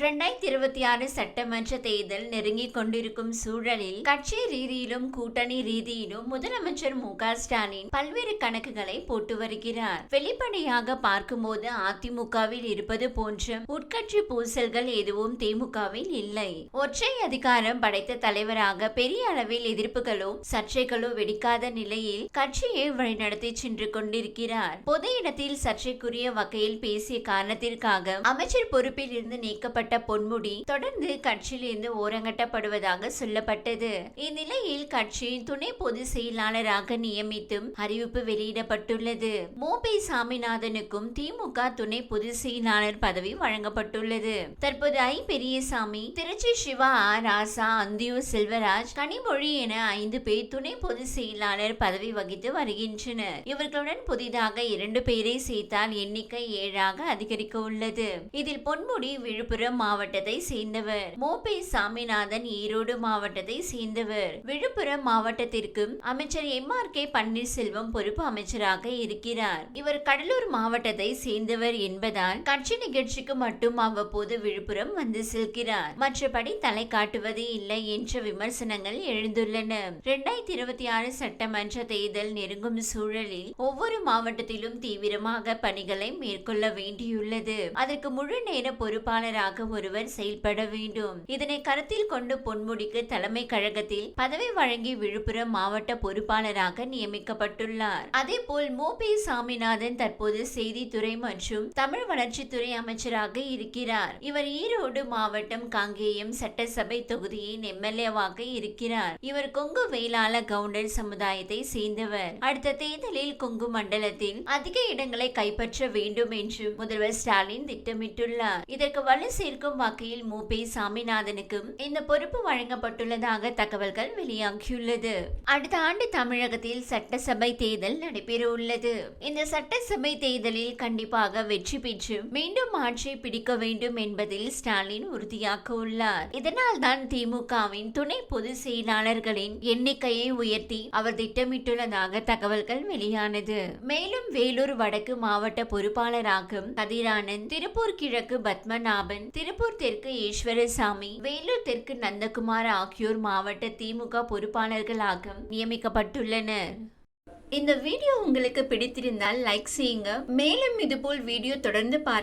இரண்டாயிரத்தி இருபத்தி ஆறு சட்டமன்ற தேர்தல் நெருங்கிக் கொண்டிருக்கும் சூழலில் கட்சி ரீதியிலும் கூட்டணி ரீதியிலும் முதலமைச்சர் மு க ஸ்டாலின் பல்வேறு கணக்குகளை போட்டு வருகிறார். வெளிப்படையாக பார்க்கும்போது அதிமுகவில் இருப்பது போன்ற உட்கட்சி பூசல்கள் எதுவும் திமுகவில் இல்லை. ஒற்றை அதிகாரம் படைத்த தலைவராக பெரிய அளவில் எதிர்ப்புகளோ சர்ச்சைகளோ வெடிக்காத நிலையில் கட்சியை வழிநடத்தி சென்று கொண்டிருக்கிறார். பொது இடத்தில் சர்ச்சைக்குரிய வகையில் பேசிய காரணத்திற்காக அமைச்சர் பொறுப்பில் இருந்து நீக்கப்பட்ட பொன்முடி தொடர்ந்து கட்சியிலிருந்து ஓரங்கட்டப்படுவதாக சொல்லப்பட்டது. இந்நிலையில் கட்சியின் துணை பொதுச் செயலாளராக நியமித்தும் அறிவிப்பு வெளியிடப்பட்டுள்ளது. மோபி சாமிநாதனுக்கும் திமுக துணை பொதுச் செயலாளர் பதவி வழங்கப்பட்டுள்ளது. தற்போது ஐ. பெரியசாமி திருச்சி சிவா ஆர். ராசா அந்தியூர் செல்வராஜ் கனிமொழி என ஐந்து பேர் துணை பொதுச் செயலாளர் பதவி வகித்து வருகின்றனர். இவர்களுடன் புதிதாக இரண்டு பேரை சேர்த்தால் எண்ணிக்கை ஏழாக அதிகரிக்க உள்ளது இதில் பொன்முடி விழுப்புரம் விழுப்புரம் மாவட்டத்தை சேர்ந்தவர். மோபி சாமிநாதன் ஈரோடு மாவட்டத்தை சேர்ந்தவர். விழுப்புரம் மாவட்டத்திற்கும் அமைச்சர் எம். ஆர். கே. பன்னீர்செல்வம் பொறுப்பு அமைச்சராக இருக்கிறார். இவர் கடலூர் மாவட்டத்தை சேர்ந்தவர் என்பதால் கட்சி நிகழ்ச்சிக்கு மட்டும் அவ்வப்போது விழுப்புரம் வந்து செல்கிறார். மற்றபடி தலை காட்டுவது இல்லை என்ற விமர்சனங்கள் எழுந்துள்ளன. இரண்டாயிரத்தி இருபத்தி ஆறு சட்டமன்ற தேர்தல் நெருங்கும் சூழலில் ஒவ்வொரு மாவட்டத்திலும் தீவிரமாக பணிகளை மேற்கொள்ள வேண்டியுள்ளது. அதற்கு முழு நேர பொறுப்பாளராக ஒருவர் செயல்பட வேண்டும். இதனை கருத்தில் கொண்டு பொன்முடிக்கு தலைமை கழகத்தில் பதவி வழங்கி விழுப்புரம் மாவட்ட பொறுப்பாளராக நியமிக்கப்பட்டுள்ளார். அதே போல் மோபி சாமிநாதன் தற்போது செய்தித்துறை மற்றும் தமிழ் வளர்ச்சித்துறை அமைச்சராக இருக்கிறார். இவர் ஈரோடு மாவட்டம் காங்கேயம் சட்டசபை தொகுதியின் எம்எல்ஏவாக இருக்கிறார். இவர் கொங்கு வேளாள கவுண்டர் சமுதாயத்தை சேர்ந்தவர். அடுத்த தேர்தலில் கொங்கு மண்டலத்தில் அதிக இடங்களை கைப்பற்ற வேண்டும் என்று முதல்வர் ஸ்டாலின் திட்டமிட்டுள்ளார். இதற்கு வலு இருக்கும் வகையில் மு பி சாமிநாதனுக்கும் இந்த பொறுப்பு வழங்கப்பட்டுள்ளதாக தகவல்கள் வெளியாகியுள்ளது. அடுத்த ஆண்டு தமிழகத்தில் சட்டசபை தேர்தல் நடைபெற உள்ளது. இந்த சட்டசபை தேர்தலில் கண்டிப்பாக வெற்றி பெற்று மீண்டும் ஆட்சி பிடிக்க வேண்டும் என்பதில் ஸ்டாலின் உறுதியாக உள்ளார். இதனால் தான் திமுகவின் துணை பொதுச் செயலாளர்களின் எண்ணிக்கையை உயர்த்தி அவர் திட்டமிட்டுள்ளதாக தகவல்கள் வெளியானது. மேலும் வேலூர் வடக்கு மாவட்ட பொறுப்பாளராக கதிரானந்த் திருப்பூர் கிழக்கு பத்மநாபன் திருப்பூர் தெற்கு ஈஸ்வரசாமி வேலூர் தெற்கு நந்தகுமார் ஆகியோர் மாவட்ட திமுக பொறுப்பாளர்களாக நியமிக்கப்பட்டுள்ளனர். இந்த வீடியோ உங்களுக்கு பிடித்திருந்தால் லைக் செய்யுங்க. மேலும் இதுபோல் வீடியோ தொடர்ந்து பார்க்க